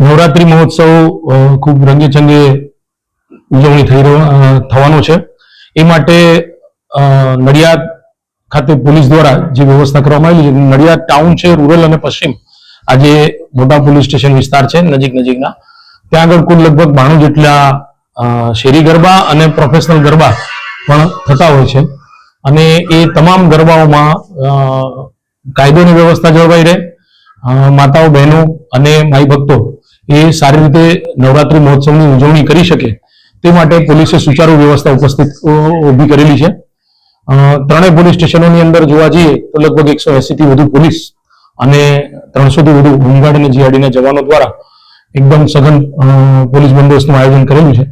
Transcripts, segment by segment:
નવરાત્રી મહોત્સવ ખૂબ રંગેચંગે ઉજવણી થઈ રહ્યો થવાનો છે. એ માટે નડિયાદ ખાતે પોલીસ દ્વારા જે વ્યવસ્થા કરવામાં આવેલી છે, નડિયાદ ટાઉન છે, રૂરલ અને પશ્ચિમ આ જે મોટા પોલીસ સ્ટેશન વિસ્તાર છે, નજીક નજીકના. ત્યાં આગળ કુલ લગભગ બાણું જેટલા શેરી ગરબા અને પ્રોફેશનલ ગરબા પણ થતા હોય છે. અને એ તમામ ગરબાઓમાં કાયદોની વ્યવસ્થા જળવાઈ રહે. માતાઓ, બહેનો અને માઈ ભક્તો એ સારી રીતે નવરાત્રી મહોત્સવની ઉજવણી કરી શકે તે માટે પોલીસે સુચારુ વ્યવસ્થા ઉપસ્થિત ઊભી કરેલી છે. ત્રણેય પોલીસ સ્ટેશનોની અંદર જોવા જઈએ તો લગભગ એકસો એસીથી વધુ પોલીસ અને ત્રણસોથી વધુ હોમગાર્ડ અને જીઆરડીના જવાનો દ્વારા એકદમ સઘન પોલીસ બંદોબસ્તનું આયોજન કરેલું છે.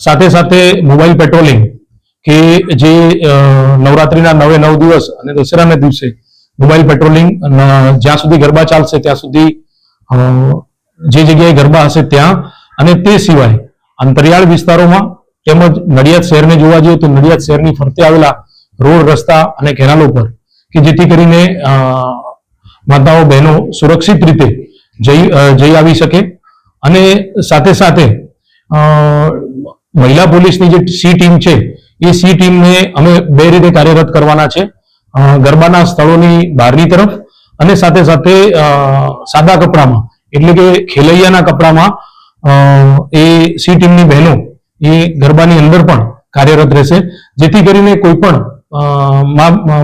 સાથે સાથે મોબાઈલ પેટ્રોલિંગ કે જે નવરાત્રીના નવે નવ દિવસ અને દશેરાના દિવસે મોબાઈલ પેટ્રોલિંગ જ્યાં સુધી ગરબા ચાલશે ત્યાં સુધી જે જગ્યાએ ગરબા હશે ત્યાં અને તે સિવાય અંતરિયાળ વિસ્તારોમાં તેમજ નડિયાદ શહેરને જોવા જઈએ તો નડિયાદ શહેરની ફરતે આવેલા રોડ, રસ્તા અને કેનાલો પર કે જેથી કરીને માતાઓ, બહેનો સુરક્ષિત રીતે જઈ જઈ આવી શકે. અને સાથે સાથે મહિલા પોલીસની જે સી ટીમ છે, એ સી ટીમને અમે બે રીતે કાર્યરત કરવાના છે. ગરબાના સ્થળોની બહારની તરફ અને સાથે સાથે સાદા કપડામાં એટલે કે ખેલૈયાના કપડામાં એ સી ટીમની બહેનો, એ ગરબાની અંદર પણ કાર્યરત રહેશે. જેથી કરીને કોઈ પણ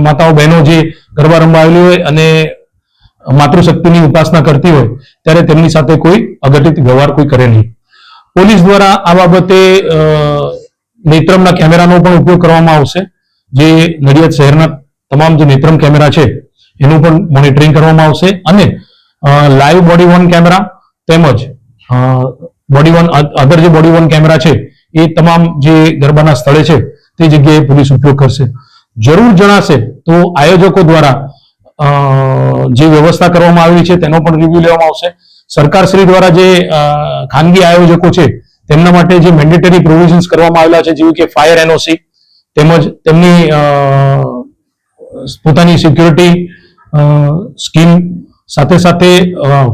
માતાઓ બહેનો જે ગરબા રમવા આવેલી હોય અને માતૃશક્તિની ઉપાસના કરતી હોય, ત્યારે તેમની સાથે કોઈ અઘટિત વ્યવહાર કોઈ કરે નહીં. પોલીસ દ્વારા આ બાબતે નેત્રમના કેમેરાનો પણ ઉપયોગ કરવામાં આવશે. જે નડિયાદ શહેરના તમામ જે નેત્રમ કેમેરા છે, એનું પણ મોનિટરિંગ કરવામાં આવશે. અને લાઈવ બોડી વન કેમેરા તેમજ બોડી વન અધર જે બોડી વન કેમેરા છે, એ તમામ જે ગરબાના સ્થળે છે, તે જગ્યાએ પોલીસ ઉપયોગ કરશે. જરૂર જણાશે તો આયોજકો દ્વારા જે વ્યવસ્થા કરવામાં આવી છે, તેનો પણ રિવ્યુ લેવામાં આવશે. સરકાર શ્રી દ્વારા જે ખાનગી આયોજકો છે, તેમના માટે જે મેન્ડેટરી પ્રોવિઝન્સ કરવામાં આવેલા છે, જેવી કે ફાયર એનઓસી તેમજ તેમની પોતાની સિક્યુરિટી સ્કીમ સાથે સાથે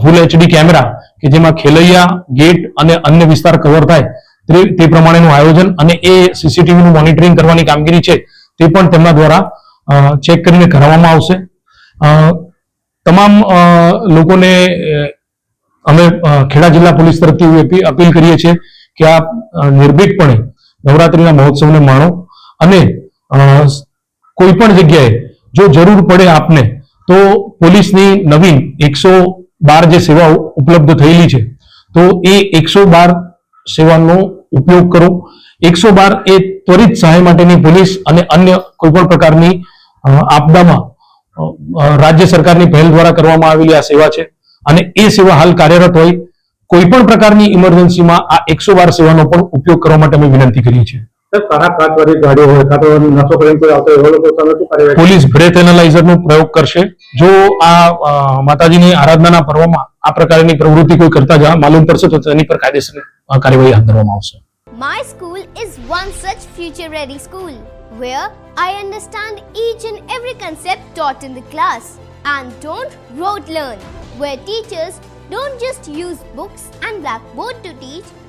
ફૂલ એચડી કેમેરા કે જેમાં ખેલૈયા, ગેટ અને અન્ય વિસ્તાર કવર થાય, તે પ્રમાણેનું આયોજન અને એ સીસીટીવીનું મોનિટરિંગ કરવાની કામગીરી છે, તે પણ તેમના દ્વારા ચેક કરીને કરાવવામાં આવશે. તમામ લોકોને અમે ખેડા જિલ્લા પોલીસ તરફથી અપીલ કરીએ છીએ કે આપ નિર્ભીકપણે નવરાત્રીના મહોત્સવને માણો અને કોઈ પણ જગ્યાએ જો જરૂર પડે આપને તો પોલીસની નવીન એકસો બાર જે સેવાઓ ઉપલબ્ધ થયેલી છે, તો એ એકસો બાર સેવાનો ઉપયોગ કરો. એકસો બાર એ ત્વરિત સહાય માટેની પોલીસ અને અન્ય કોઈપણ પ્રકારની આપદામાં રાજ્ય સરકારની પહેલ દ્વારા કરવામાં આવેલી આ સેવા છે. અને એ સેવા હાલ કાર્યરત હોય, કોઈપણ પ્રકારની ઇમરજન્સીમાં આ એકસો બાર સેવાનો પણ ઉપયોગ કરવા માટે અમે વિનંતી કરીએ છીએ. પોલીસ બ્રેથ એનાલાઇઝરનો પ્રયોગ કરશે જો આ માતાજીની આરાધનાના પર્વમાં આ પ્રકારની પ્રવૃત્તિ કોઈ કરતા જ માલુમ પડશે તો તેની પર કાયદેસર કાર્યવાહી હાથ ધરવામાં આવશે My school is one such future ready school where I understand each and every concept taught in the class and don't rote learn, where teachers don't just use books and blackboard to teach